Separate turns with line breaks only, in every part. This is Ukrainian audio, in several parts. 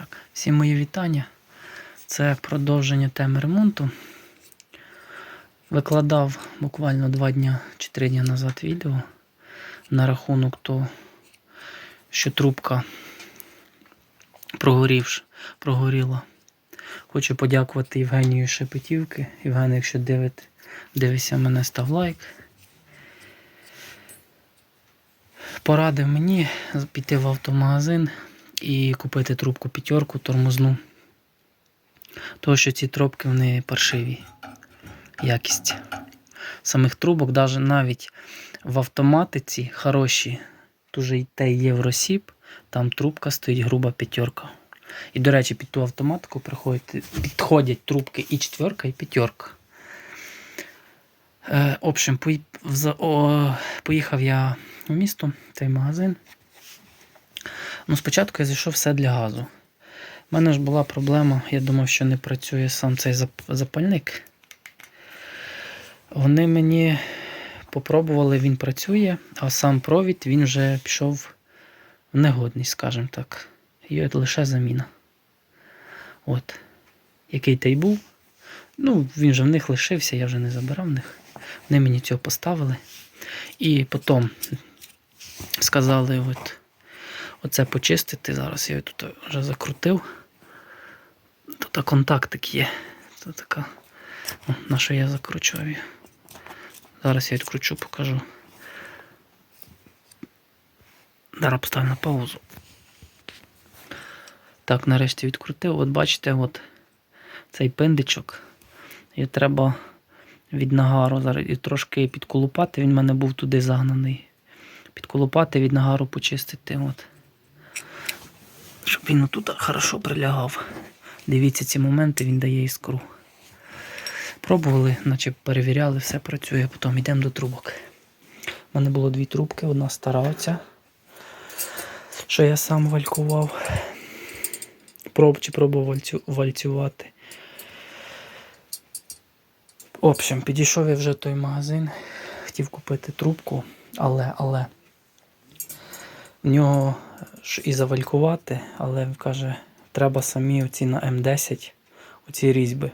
Так, всім мої вітання. Це продовження теми ремонту. Викладав буквально два дня чи три дні назад відео на рахунок того, що трубка прогорівш, прогоріла. Хочу подякувати Євгенію Шепетівки. Євген, якщо дивить, дивишся мене, став лайк. Порадив мені піти в автомагазин і купити трубку п'ятерку тормозну. Тому що ці трубки вони паршиві. Якість. Самих трубок, навіть в автоматиці хороші, дуже й те Євросіп, там трубка стоїть груба п'ятерка. І, до речі, під ту автоматику підходять трубки і четверка, і п'ятерка. Е, в общем, поїхав я в місто, цей магазин. Ну, спочатку я зайшов все для газу. У мене ж була проблема, я думав, що не працює сам цей запальник. Вони мені попробували, він працює, а сам провід він вже пішов в негодність, скажімо так. Є лише заміна. От. Який той був. Ну, він же в них лишився, я вже не забирав в них. Вони мені цього поставили. І потім сказали, от, оце почистити. Зараз я його тут вже закрутив. Тут контактик є. Тут така. О, на що я закручував її. Зараз я відкручу, покажу. Зараз поставлю на паузу. Так, нарешті відкрутив. От бачите, от цей пиндичок. І треба від нагару зараз і трошки підколупати. Він в мене був туди загнаний. Підколупати від нагару почистити. От. Щоб він тут хорошо прилягав. Дивіться ці моменти, він дає іскру. Пробували, наче перевіряли, все працює, потім йдемо до трубок. У мене було дві трубки, одна стара оця, що я сам валькував. Проб чи пробував вальцю, вальцювати. В общем, підійшов я вже той магазин, хотів купити трубку, але, але в нього і завалькувати, але каже, треба самі оці на М10, оці різьби.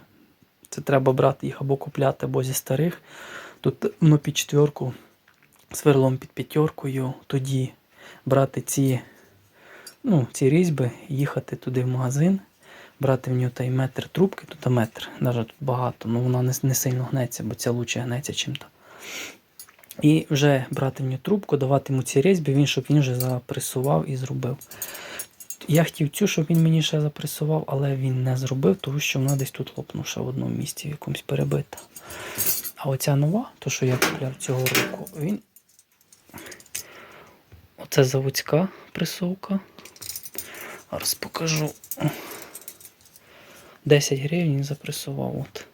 Це треба брати їх або купляти, або зі старих. Тут ну, під четверку, сверлом під п'ятеркою, тоді брати ці, ну, ці різьби, їхати туди в магазин, брати в нього той метр трубки, тут метр, навіть тут багато, ну вона не, не сильно гнеться, бо ця лучше гнеться чим-то. І вже брати в нього трубку, давати йому ці різьби, він, щоб він вже запресував і зробив. Я хотів цю, щоб він мені ще запресував, але він не зробив, тому що вона десь тут лопнувша в одному місці, в якомусь перебита. А оця нова, то що я купляв цього року, він. Оце заводська пресовка. Зараз покажу. 10 гривень запресував. От.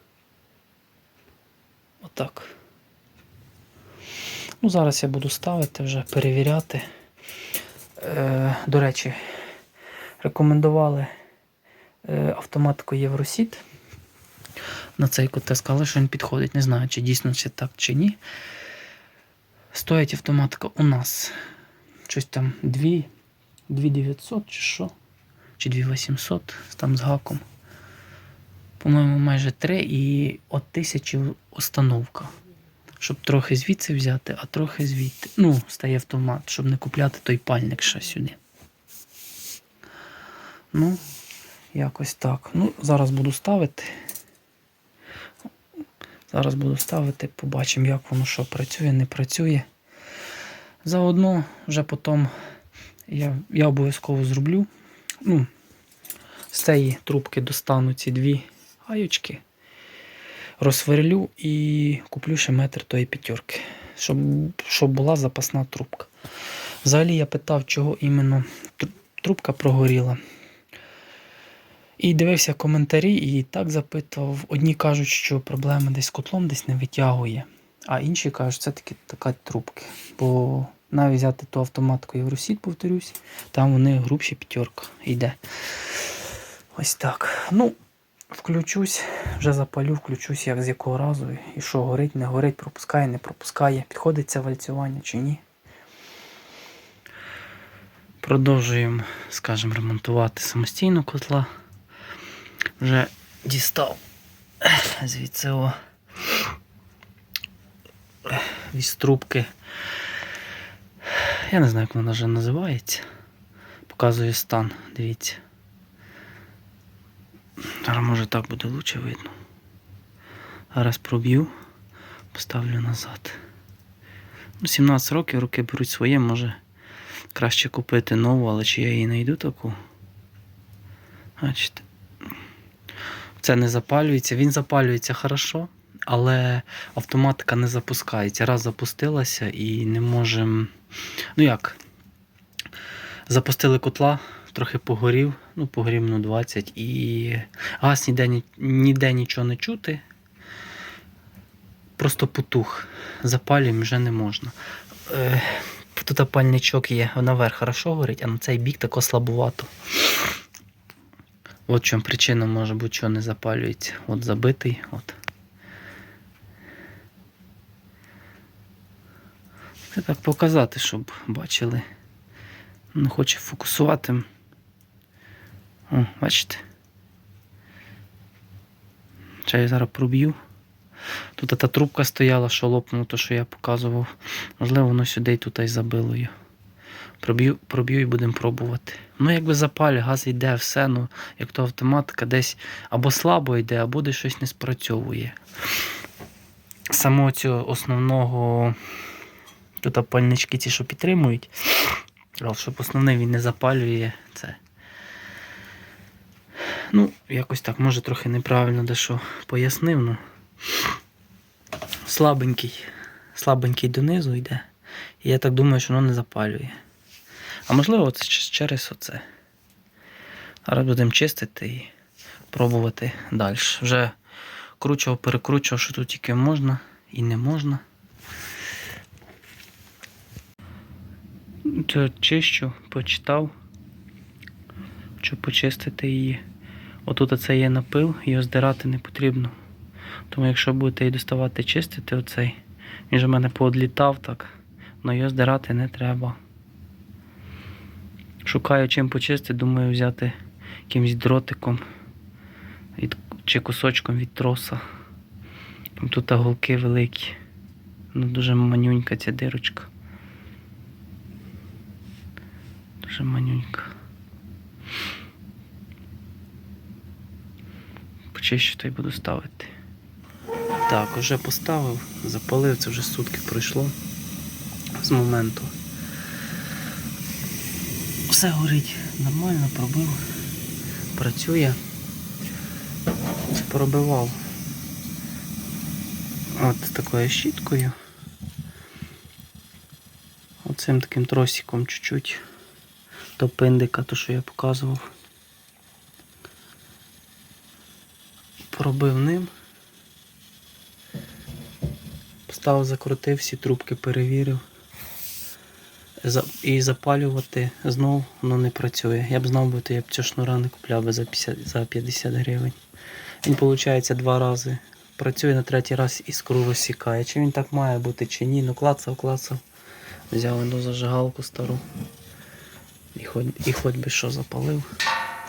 Ну, зараз я буду ставити вже, перевіряти. Е, до речі, рекомендували е, автоматику Євросіт. На цей кут сказали, що він підходить. Не знаю, чи дійсно це так чи ні. Стоїть автоматика у нас щось там 2, 2900 чи що? Чи 2800 там з гаком. По-моєму, майже 3 і от 1000 установка. Щоб трохи звідси взяти, а трохи звідти. Ну, стає автомат, щоб не купляти той пальник ще сюди. Ну, якось так. Ну, зараз буду ставити. Зараз буду ставити, побачимо, як воно що працює, не працює. Заодно вже потім я, я обов'язково зроблю. Ну, з цієї трубки достану ці дві гаючки, розсверлю і куплю ще метр тої п'ятерки, щоб, щоб була запасна трубка. Взагалі я питав, чого іменно трубка прогоріла. І дивився коментарі, і так запитував. Одні кажуть, що проблема десь з котлом десь не витягує, а інші кажуть, що це таки така трубки. Бо навіть взяти ту автоматку Євросіт, повторюсь, там вони грубші п'ятерка йде. Ось так. Ну, включусь, вже запалю, включусь, як з якого разу, і що горить, не горить, пропускає, не пропускає, підходить це вальцювання чи ні. Продовжуємо, скажімо, ремонтувати самостійно котла. Вже дістав звідси о із трубки. Я не знаю, як вона вже називається. Показує стан, дивіться. Зараз може так буде лучше видно. Зараз проб'ю, поставлю назад. Ну, 17 років, роки беруть своє, може краще купити нову, але чи я її знайду таку? Бачите. Це не запалюється. Він запалюється хорошо, але автоматика не запускається. Раз запустилася і не можемо. Ну як? Запустили котла, трохи погорів, ну, погорів ну 20 і газ ніде, ніде нічого не чути. Просто потух. Запалюємо вже не можна. Е, тут пальничок є, наверх хорошо горить, а на цей бік тако слабувато. От чому причина може бути, що не запалюється. От забитий. От. Це так показати, щоб бачили. Не хоче фокусувати. О, бачите? Ще я зараз проб'ю. Тут та трубка стояла, що лопнуло, то що я показував. Можливо, воно сюди і тут і забило її. Проб'ю, проб'ю і будемо пробувати. Ну, якби запалі, газ йде, все, ну, як то автоматика десь або слабо йде, або десь щось не спрацьовує. Самого цього основного тут пальнички ті, що підтримують, щоб основний він не запалює це. Ну, якось так, може трохи неправильно дещо пояснив, ну. Слабенький. Слабенький донизу йде. І я так думаю, що воно не запалює. А можливо, це через оце. Зараз будемо чистити і пробувати далі. Вже кручував, перекручував, що тут тільки можна і не можна. Чищу, почитав, щоб почистити її. Отут оце є напил, його здирати не потрібно. Тому якщо будете її доставати чистити оцей, він же в мене поодлітав так, але його здирати не треба. Шукаю чим почистити, думаю взяти якимось дротиком чи кусочком від троса. Тут голки великі. Ну, дуже манюнька ця дирочка. Дуже манюнька. Почищу та й буду ставити. Так, вже поставив, запалив, це вже сутки пройшло з моменту. Все горить нормально, пробив, працює. Пробивав от такою щіткою. Оцим таким тросиком чуть-чуть до пиндика, то що я показував. Пробив ним. Поставив, закрутив, всі трубки перевірив. І запалювати знов воно не працює. Я б знав би, то я б цього шнура не купляв би за 50, за 50 гривень. Він, виходить, два рази. Працює на третій раз іскру розсікає. Чи він так має бути, чи ні. Ну клацав, клацав. Взяв одну зажигалку стару. І хоч, і хоч би що запалив.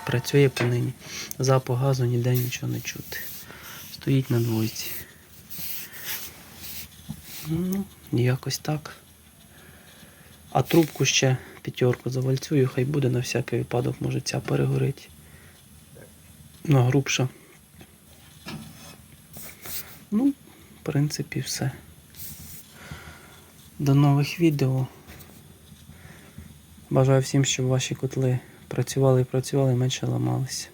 Працює по нині. Запах газу ніде нічого не чути. Стоїть на двойці. Ну, якось так. А трубку ще п'ятерку завальцюю, хай буде на всякий випадок, може ця перегорить. Ну, грубша. Ну, в принципі, все. До нових відео. Бажаю всім, щоб ваші котли працювали і працювали, менше ламалися.